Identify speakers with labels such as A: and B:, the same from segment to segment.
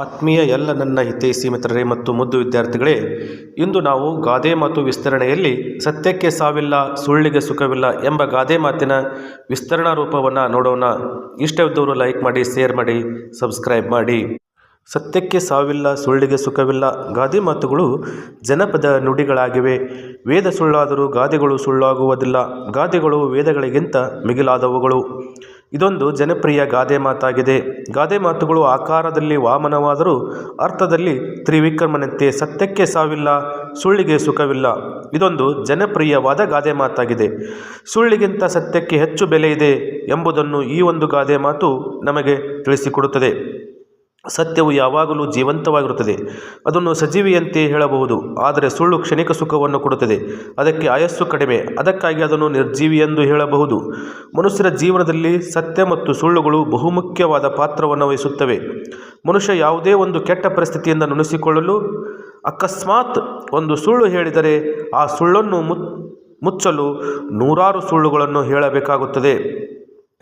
A: ಆತ್ಮೀಯ ಎಲ್ಲ ನನ್ನ ಹಿತೈಸಿ ಮಿತ್ರರೇ ಮತ್ತು ಮುದ್ದು ವಿದ್ಯಾರ್ಥಿಗಳೇ, ಇಂದು ನಾವು ಗಾದೆ ಮಾತು ವಿಸ್ತರಣೆಯಲ್ಲಿ ಸತ್ಯಕ್ಕೆ ಸಾವಿಲ್ಲ, ಸುಳ್ಳಿಗೆ ಸುಖವಿಲ್ಲ ಎಂಬ ಗಾದೆ ಮಾತಿನ ವಿಸ್ತರಣಾ ರೂಪವನ್ನು ನೋಡೋಣ. ಇಷ್ಟವಿದ್ದವರು ಲೈಕ್ ಮಾಡಿ ಶೇರ್ ಮಾಡಿ ಸಬ್ಸ್ಕ್ರೈಬ್ ಮಾಡಿ. ಸತ್ಯಕ್ಕೆ ಸಾವಿಲ್ಲ, ಸುಳ್ಳಿಗೆ ಸುಖವಿಲ್ಲ, ಗಾದೆ ಮಾತುಗಳು ಜನಪದ ನುಡಿಗಳಾಗಿವೆ. ವೇದ ಸುಳ್ಳಾದರೂ ಗಾದೆಗಳು ಸುಳ್ಳಾಗುವುದಿಲ್ಲ. ಗಾದೆಗಳು ವೇದಗಳಿಗಿಂತ ಮಿಗಿಲಾದವುಗಳು. ಇದೊಂದು ಜನಪ್ರಿಯ ಗಾದೆ ಮಾತಾಗಿದೆ. ಗಾದೆ ಮಾತುಗಳು ಆಕಾರದಲ್ಲಿ ವಾಮನವಾದರೂ ಅರ್ಥದಲ್ಲಿ ತ್ರಿವಿಕ್ರಮನಂತೆ ಸತ್ಯಕ್ಕೆ ಸಾವಿಲ್ಲ, ಸುಳ್ಳಿಗೆ ಸುಖವಿಲ್ಲ. ಇದೊಂದು ಜನಪ್ರಿಯವಾದ ಗಾದೆ ಮಾತಾಗಿದೆ. ಸುಳ್ಳಿಗಿಂತ ಸತ್ಯಕ್ಕೆ ಹೆಚ್ಚು ಬೆಲೆ ಇದೆ ಎಂಬುದನ್ನು ಈ ಒಂದು ಗಾದೆ ಮಾತು ನಮಗೆ ತಿಳಿಸಿಕೊಡುತ್ತದೆ. ಸತ್ಯವು ಯಾವಾಗಲೂ ಜೀವಂತವಾಗಿರುತ್ತದೆ. ಅದನ್ನು ಸಜೀವಿಯಂತೆ ಹೇಳಬಹುದು, ಆದರೆ ಸುಳ್ಳು ಕ್ಷಣಿಕ ಸುಖವನ್ನು ಕೊಡುತ್ತದೆ. ಅದಕ್ಕೆ ಆಯಸ್ಸು ಕಡಿಮೆ, ಅದಕ್ಕಾಗಿ ಅದನ್ನು ನಿರ್ಜೀವಿ ಎಂದು ಹೇಳಬಹುದು. ಮನುಷ್ಯರ ಜೀವನದಲ್ಲಿ ಸತ್ಯ ಮತ್ತು ಸುಳ್ಳುಗಳು ಬಹುಮುಖ್ಯವಾದ ಪಾತ್ರವನ್ನು ವಹಿಸುತ್ತವೆ. ಮನುಷ್ಯ ಯಾವುದೇ ಒಂದು ಕೆಟ್ಟ ಪರಿಸ್ಥಿತಿಯಿಂದ ನುಣಿಸಿಕೊಳ್ಳಲು ಅಕಸ್ಮಾತ್ ಒಂದು ಸುಳ್ಳು ಹೇಳಿದರೆ ಆ ಸುಳ್ಳನ್ನು ಮುಚ್ಚಲು ನೂರಾರು ಸುಳ್ಳುಗಳನ್ನು ಹೇಳಬೇಕಾಗುತ್ತದೆ.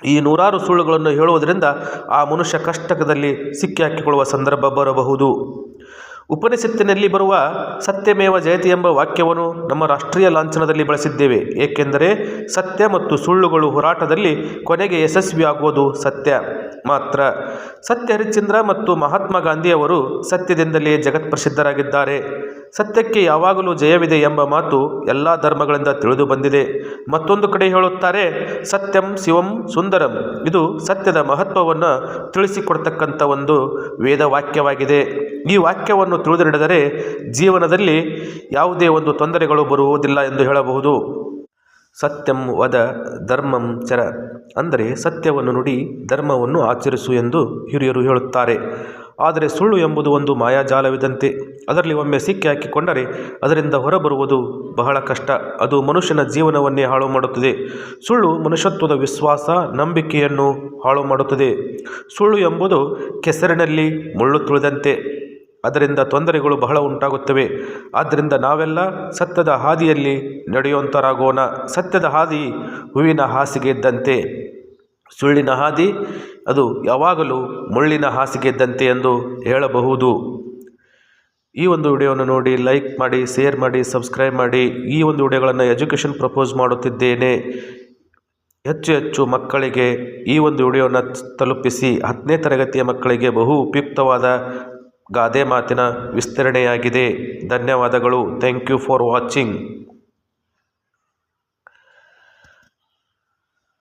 A: ಈ ನೂರಾರು ಸುಳ್ಳುಗಳನ್ನು ಹೇಳುವುದರಿಂದ ಆ ಮನುಷ್ಯ ಕಷ್ಟಕದಲ್ಲಿ ಸಿಕ್ಕಿಹಾಕಿಕೊಳ್ಳುವ ಸಂದರ್ಭ ಬರಬಹುದು. ಉಪನಿಷತ್ತಿನಲ್ಲಿ ಬರುವ ಸತ್ಯಮೇವ ಜಯತಿ ಎಂಬ ವಾಕ್ಯವನ್ನು ನಮ್ಮ ರಾಷ್ಟ್ರೀಯ ಲಾಂಛನದಲ್ಲಿ ಬಳಸಿದ್ದೇವೆ. ಏಕೆಂದರೆ ಸತ್ಯ ಮತ್ತು ಸುಳ್ಳುಗಳು ಹೋರಾಟದಲ್ಲಿ ಕೊನೆಗೆ ಯಶಸ್ವಿಯಾಗುವುದು ಸತ್ಯ ಮಾತ್ರ. ಸತ್ಯ ಹರಿಶ್ಚಂದ್ರ ಮತ್ತು ಮಹಾತ್ಮ ಗಾಂಧಿಯವರು ಸತ್ಯದಿಂದಲೇ ಜಗತ್ ಪ್ರಸಿದ್ಧರಾಗಿದ್ದಾರೆ ಸತ್ಯಕ್ಕೆ ಯಾವಾಗಲೂ ಜಯವಿದೆ ಎಂಬ ಮಾತು ಎಲ್ಲ ಧರ್ಮಗಳಿಂದ ತಿಳಿದು ಬಂದಿದೆ. ಮತ್ತೊಂದು ಕಡೆ ಹೇಳುತ್ತಾರೆ, ಸತ್ಯಂ ಶಿವಂ ಸುಂದರಂ. ಇದು ಸತ್ಯದ ಮಹತ್ವವನ್ನು ತಿಳಿಸಿಕೊಡ್ತಕ್ಕಂಥ ಒಂದು ವೇದ ವಾಕ್ಯವಾಗಿದೆ ಈ ವಾಕ್ಯವನ್ನು ತಿಳಿದು ನಡೆದರೆ ಜೀವನದಲ್ಲಿ ಯಾವುದೇ ಒಂದು ತೊಂದರೆಗಳು ಬರುವುದಿಲ್ಲ ಎಂದು ಹೇಳಬಹುದು. ಸತ್ಯಂ ವದ ಧರ್ಮಂ ಚರ. ಅಂದರೆ ಸತ್ಯವನ್ನು ನುಡಿ ಧರ್ಮವನ್ನು ಆಚರಿಸು ಎಂದು ಹಿರಿಯರು ಹೇಳುತ್ತಾರೆ. ಆದರೆ ಸುಳ್ಳು ಎಂಬುದು ಒಂದು ಮಾಯಾಜಾಲವಿದಂತೆ. ಅದರಲ್ಲಿ ಒಮ್ಮೆ ಸಿಕ್ಕಿ ಹಾಕಿಕೊಂಡರೆ ಅದರಿಂದ ಹೊರಬರುವುದು ಬಹಳ ಕಷ್ಟ. ಅದು ಮನುಷ್ಯನ ಜೀವನವನ್ನೇ ಹಾಳು ಮಾಡುತ್ತದೆ. ಸುಳ್ಳು ಮನುಷ್ಯತ್ವದ ವಿಶ್ವಾಸ, ನಂಬಿಕೆಯನ್ನು ಹಾಳು ಮಾಡುತ್ತದೆ. ಸುಳ್ಳು ಎಂಬುದು ಕೆಸರಿನಲ್ಲಿ ಮುಳ್ಳು ತುಳಿದಂತೆ. ಅದರಿಂದ ತೊಂದರೆಗಳು ಬಹಳ ಉಂಟಾಗುತ್ತವೆ. ಆದ್ದರಿಂದ ನಾವೆಲ್ಲ ಸತ್ಯದ ಹಾದಿಯಲ್ಲಿ ನಡೆಯುವಂಥರಾಗೋಣ ಸತ್ಯದ ಹಾದಿ ಹೂವಿನ ಹಾಸಿಗೆ ಇದ್ದಂತೆ. ಸುಳ್ಳಿನ ಹಾದಿ, ಅದು ಯಾವಾಗಲೂ ಮುಳ್ಳಿನ ಹಾಸಿಗೆ ಇದ್ದಂತೆ ಎಂದು ಹೇಳಬಹುದು. ಈ ಒಂದು ವಿಡಿಯೋವನ್ನು ನೋಡಿ, ಲೈಕ್ ಮಾಡಿ, ಶೇರ್ ಮಾಡಿ, ಸಬ್ಸ್ಕ್ರೈಬ್ ಮಾಡಿ. ಈ ಒಂದು ವಿಡಿಯೋಗಳನ್ನು ಎಜುಕೇಷನ್ ಪ್ರಪೋಸ್ ಮಾಡುತ್ತಿದ್ದೇನೆ. ಹೆಚ್ಚು ಹೆಚ್ಚು ಮಕ್ಕಳಿಗೆ ಈ ಒಂದು ವಿಡಿಯೋನ ತಲುಪಿಸಿ, ಹತ್ತನೇ ತರಗತಿಯ ಮಕ್ಕಳಿಗೆ ಬಹು ಉಪಯುಕ್ತವಾದ ಗಾದೆ ಮಾತಿನ ವಿಸ್ತರಣೆಯಾಗಿದೆ. ಧನ್ಯವಾದಗಳು. Thank you for watching.